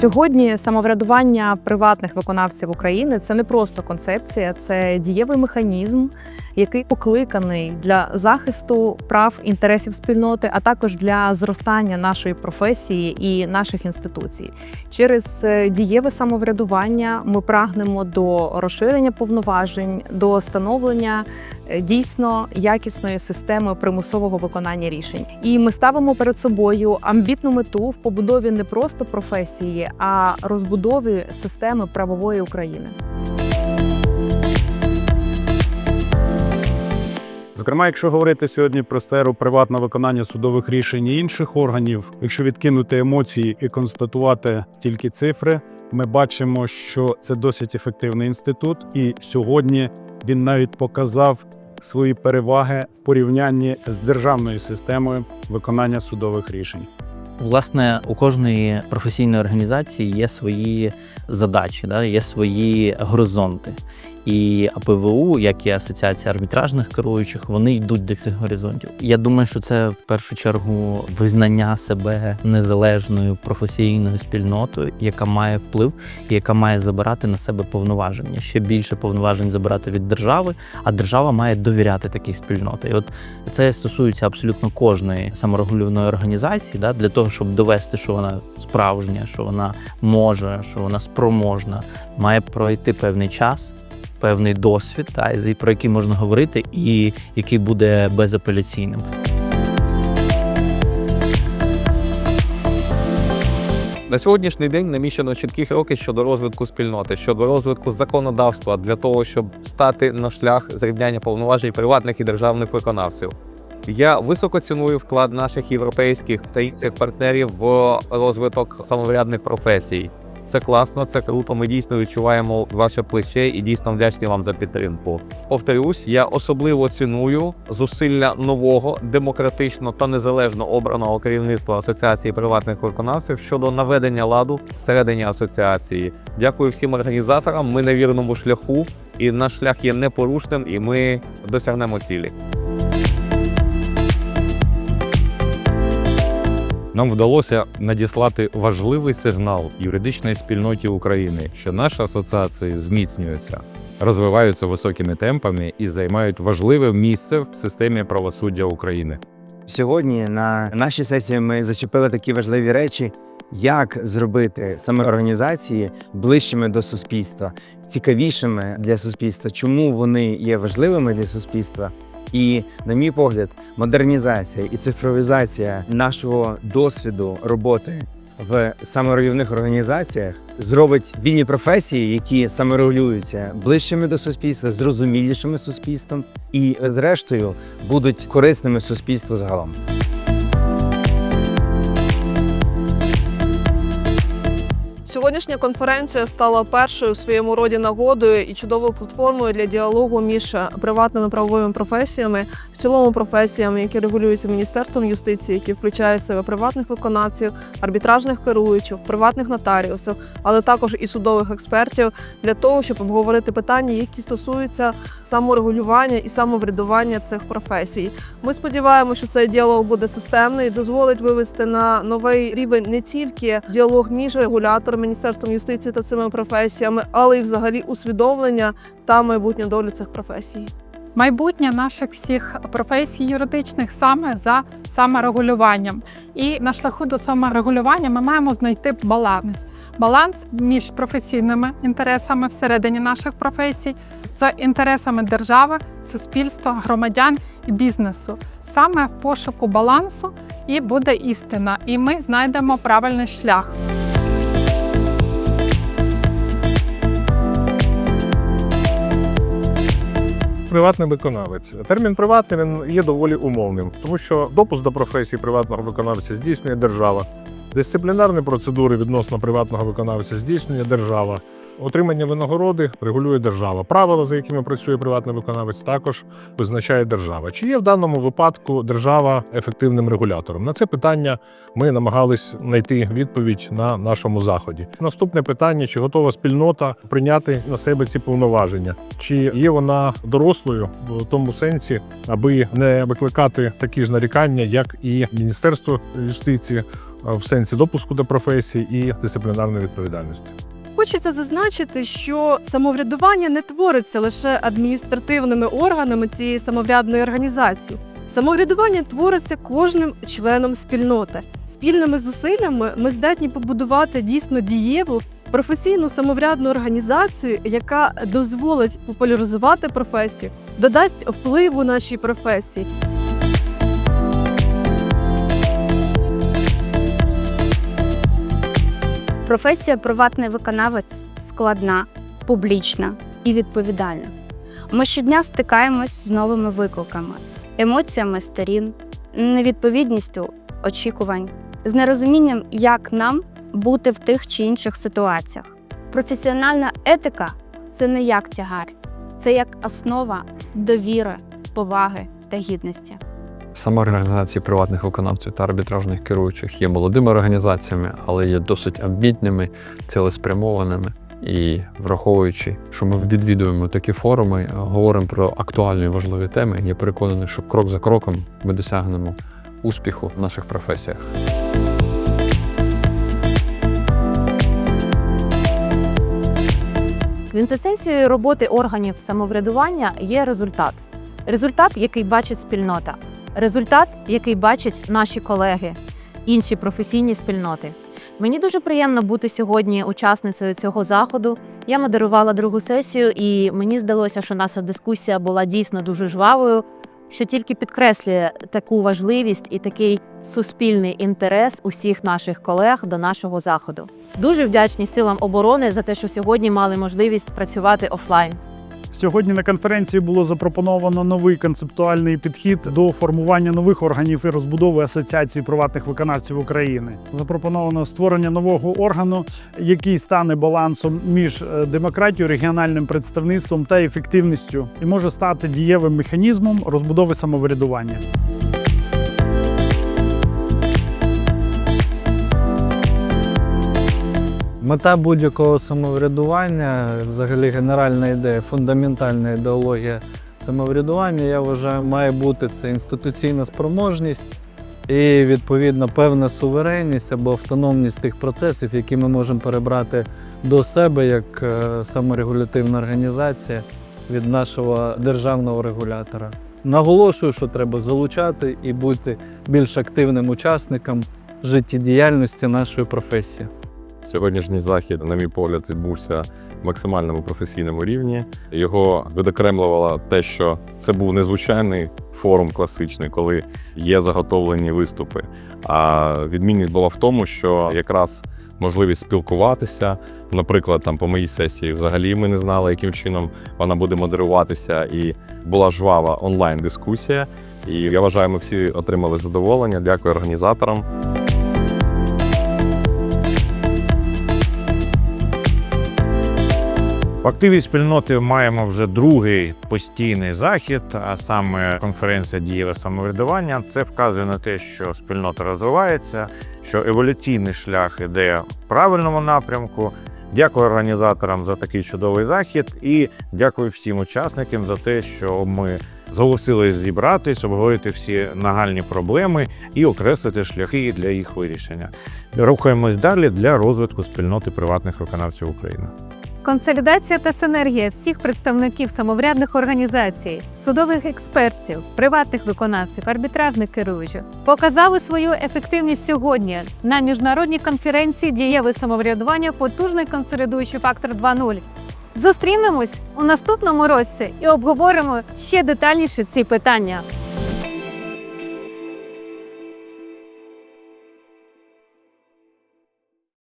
Сьогодні самоврядування приватних виконавців України це не просто концепція, це дієвий механізм, який покликаний для захисту прав інтересів спільноти, а також для зростання нашої професії і наших інституцій. Через е, дієве самоврядування ми прагнемо до розширення повноважень, до становлення е, дійсно якісної системи примусового виконання рішень. І ми ставимо перед собою амбітну мету в побудові не просто професії, а розбудові системи правової України. Зокрема, якщо говорити сьогодні про сферу приватного виконання судових рішень і інших органів, якщо відкинути емоції і констатувати тільки цифри, ми бачимо, що це досить ефективний інститут, і сьогодні він навіть показав свої переваги в порівнянні з державною системою виконання судових рішень. Власне, у кожної професійної організації є свої задачі, да, є свої горизонти. І АПВУ, як і Асоціація арбітражних керуючих, вони йдуть до цих горизонтів. Я думаю, що це в першу чергу визнання себе незалежною професійною спільнотою, яка має вплив і яка має забирати на себе повноваження. Ще більше повноважень забирати від держави, а держава має довіряти такій спільноті. І от це стосується абсолютно кожної саморегулівної організації, да, для того, щоб довести, що вона справжня, що вона може, що вона спроможна, має пройти певний час. Певний досвід, та, про який можна говорити, і який буде безапеляційним. На сьогоднішній день наміщено чіткі кроки щодо розвитку спільноти, щодо розвитку законодавства для того, щоб стати на шлях зрівняння повноважень приватних і державних виконавців. Я високо ціную вклад наших європейських та інших партнерів в розвиток самоврядних професій. Це класно, це круто. Ми дійсно відчуваємо ваше плече і дійсно вдячні вам за підтримку. Повторюсь, я особливо ціную зусилля нового, демократично та незалежно обраного керівництва Асоціації приватних виконавців щодо наведення ладу всередині асоціації. Дякую всім організаторам. Ми на вірному шляху, і наш шлях є непорушним, і ми досягнемо цілі. Нам вдалося надіслати важливий сигнал юридичної спільноті України, що наші асоціації зміцнюються, розвиваються високими темпами і займають важливе місце в системі правосуддя України. Сьогодні на нашій сесії ми зачепили такі важливі речі, як зробити саме організації ближчими до суспільства, цікавішими для суспільства, чому вони є важливими для суспільства. І, на мій погляд, модернізація і цифровізація нашого досвіду роботи в саморегулівних організаціях зробить вільні професії, які саморегулюються ближчими до суспільства, зрозумілішими суспільством, і, зрештою, будуть корисними суспільству загалом. Сьогоднішня конференція стала першою в своєму роді нагодою і чудовою платформою для діалогу між приватними правовими професіями, в цілому професіями, які регулюються міністерством юстиції, які включає в себе приватних виконавців, арбітражних керуючих, приватних нотаріусів, але також і судових експертів для того, щоб обговорити питання, які стосуються саморегулювання і самоврядування цих професій. Ми сподіваємося, що цей діалог буде системний і дозволить вивести на новий рівень не тільки діалог між регулятором, міністерством юстиції та цими професіями, але й взагалі усвідомлення та майбутню долю цих професій. майбутнє наших всіх професій юридичних саме за саморегулюванням. І на шляху до саморегулювання ми маємо знайти баланс. Баланс між професійними інтересами всередині наших професій, з інтересами держави, суспільства, громадян і бізнесу. Саме в пошуку балансу і буде істина, і ми знайдемо правильний шлях. Приватний виконавець. Термін приватний він є доволі умовним, тому що допуск до професії приватного виконавця здійснює держава. Дисциплінарні процедури відносно приватного виконавця здійснює держава. Отримання винагороди регулює держава. Правила, за якими працює приватний виконавець, також визначає держава. Чи є в даному випадку держава ефективним регулятором? На це питання ми намагались знайти відповідь на нашому заході. Наступне питання: чи готова спільнота прийняти на себе ці повноваження? Чи є вона дорослою в тому сенсі, аби не викликати такі ж нарікання, як і Міністерство юстиції е, в сенсі допуску до професії і дисциплінарної відповідальності. Хочеться зазначити, що самоврядування не твориться лише адміністративними органами цієї самоврядної організації. Самоврядування твориться кожним членом спільноти. Спільними зусиллями ми здатні побудувати дійсно дієву професійну самоврядну організацію, яка дозволить популяризувати професію, додасть впливу нашій професії. Професія приватний виконавець складна, публічна і відповідальна. Ми щодня стикаємось з новими викликами, емоціями сторін, невідповідністю очікувань, з нерозумінням, як нам бути в тих чи інших ситуаціях. Професіональна етика це не як тягар, це як основа довіри, поваги та гідності. Самоорганізації приватних виконавців та арбітражних керуючих є молодими організаціями, але є досить амбітними, цілеспрямованими. І враховуючи, що ми відвідуємо такі форуми, говоримо про актуальні і важливі теми, я переконаний, що крок за кроком ми досягнемо успіху в наших професіях. Квінтесенцією роботи органів самоврядування є результат. Результат, який бачить спільнота, результат, який бачать наші колеги, інші професійні спільноти. Мені дуже приємно бути сьогодні учасницею цього заходу. Я модерувала другу сесію, і мені здалося, що наша дискусія була дійсно дуже жвавою, що тільки підкреслює таку важливість і такий суспільний інтерес усіх наших колег до нашого заходу. Дуже вдячні силам оборони за те, що сьогодні мали можливість працювати офлайн. Сьогодні на конференції було запропоновано новий концептуальний підхід до формування нових органів і розбудови асоціації приватних виконавців України. Запропоновано створення нового органу, який стане балансом між е, демократією, регіональним представництвом та ефективністю, і може стати дієвим механізмом розбудови самоврядування. Мета будь-якого самоврядування, взагалі генеральна ідея, фундаментальна ідеологія самоврядування, я вважаю, має бути це інституційна спроможність і відповідно певна суверенність або автономність тих процесів, які ми можемо перебрати до себе як е, саморегулятивна організація від нашого державного регулятора. Наголошую, що треба залучати і бути більш активним учасником життєдіяльності нашої професії. Сьогоднішній захід, на мій погляд, відбувся в максимальному професійному рівні. Його відокремлювало те, що це був незвичайний форум класичний, коли є заготовлені виступи. А відмінність була в тому, що якраз можливість спілкуватися. Наприклад, там по моїй сесії взагалі ми не знали, яким чином вона буде модеруватися, і була жвава онлайн-дискусія. І я вважаю, ми всі отримали задоволення. Дякую організаторам. В активі спільноти маємо вже другий постійний захід, а саме конференція дієве самоврядування. Це вказує на те, що спільнота розвивається, що еволюційний шлях іде в правильному напрямку. Дякую організаторам за такий чудовий захід і дякую всім учасникам за те, що ми зголосились зібратись, обговорити всі нагальні проблеми і окреслити шляхи для їх вирішення. Рухаємось далі для розвитку спільноти приватних виконавців України. Консолідація та синергія всіх представників самоврядних організацій, судових експертів, приватних виконавців, арбітражних керуючих показали свою ефективність сьогодні на міжнародній конференції дієве самоврядування потужний консолідуючий фактор 2.0. Зустрінемось у наступному році і обговоримо ще детальніше ці питання.